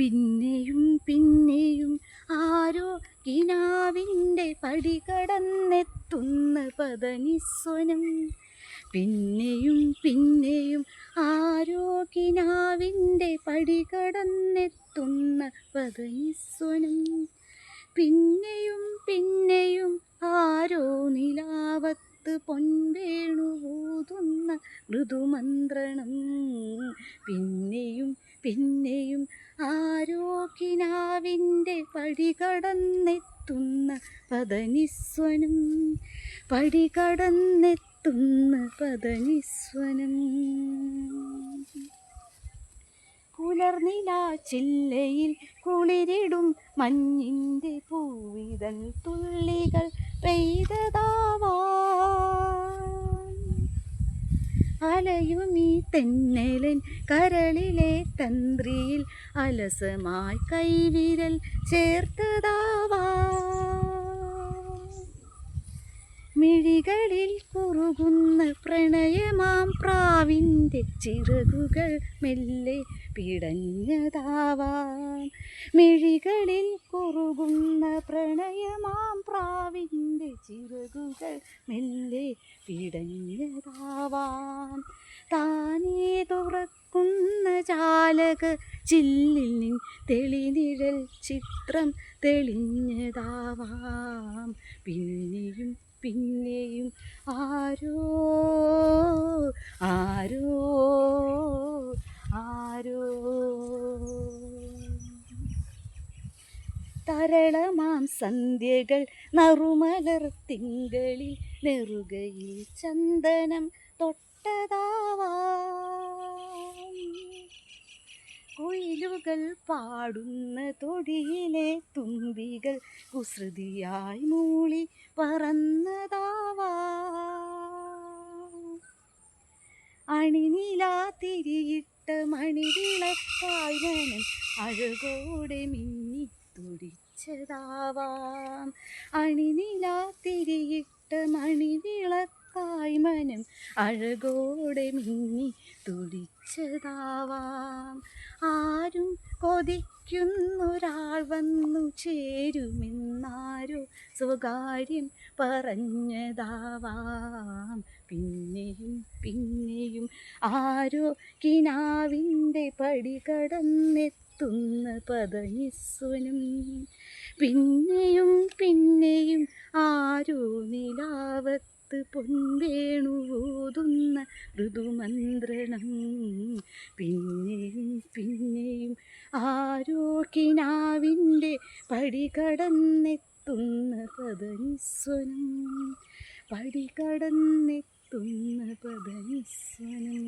പിന്നെയും പിന്നെയും ആരോ കിനാവിന്റെ പടി കടന്നെത്തുന്ന പദനിസ്വനം പിന്നെയും പിന്നെയും ആരോ കിനാവിന്റെ പടി കടന്നെത്തുന്ന പദനിസ്വനം പിന്നെയും മൃദുമന്ത്രണം. പിന്നെയും പിന്നെയും ആരോഗ്യനാവിന്റെ പടി കടന്നെത്തുന്ന പദനിസ്വനം പടി കടന്നെത്തുന്ന പദനിസ്വനം ചില്ലയിൽ കുളിരിടും മഞ്ഞിന്റെ പൂവിതൾ തുള്ളികൾ പെയ്തതാവാ. അലയുമീ തെന്നലൻ കരളിലെ തന്ത്രിയിൽ അലസമായി കൈവിരൽ ചേർത്തതാവാ മിഴികളിൽ കുറുകുന്ന പ്രണയമാം പ്രാവിന്റെ ചിറകുകൾ മെല്ലെ പിടഞ്ഞതാവാം. മിഴികളിൽ കുറുകുന്ന പ്രാവിന്റെ ചിറകുകൾ മെല്ലെ പിടഞ്ഞതാവാം. താനേ തുറക്കുന്ന ചാലക ചില്ലിൽ നിൻ തെളിനിഴൽ ചിത്രം തെളിഞ്ഞതാവാം. പിന്നെയും പിന്നെയും ആരോ ആരോ ആരോ തരളമാം സന്ധ്യകൾ നറുമലർ തിങ്കളിൽ നെറുകയിൽ ചന്ദനം തൊട്ടതാവാം. കുയിലുകൾ പാടുന്ന തൊടിയിലെ തുമ്പികൾ കുസൃതിയായി മൂളി പറന്നതാവാ. അണിനിലാ തിരിയിട്ട മണിവിളക്കായി അഴകോടെ മിന്നി തുടിച്ചതാവാം അണിനിലാ തിരിയിട്ട മണിവിളക്കായി മനം അഴകോടെ മിന്നി തുടിച്ചതാവാം. ആരും കൊതിക്കുന്നൊരാൾ വന്നു ചേരുമെന്നാരോ സ്വകാര്യം പറഞ്ഞതാവാം. പിന്നെയും പിന്നെയും ആരോ കിനാവിന്റെ പടി കടന്നെത്തുന്ന പദനിസ്വനം പിന്നെയും പിന്നെയും ആരോ നിലാവത്ത് പൊൻവേണുകൂതുന്ന ഋതുമന്ത്രണം. പിന്നെയും പിന്നെയും ആരോ കിനാവിന്റെ പടി കടന്നെത്തുന്ന പദനിസ്വനം പടി കടന്നെത്തുന്ന പദനിസ്വനം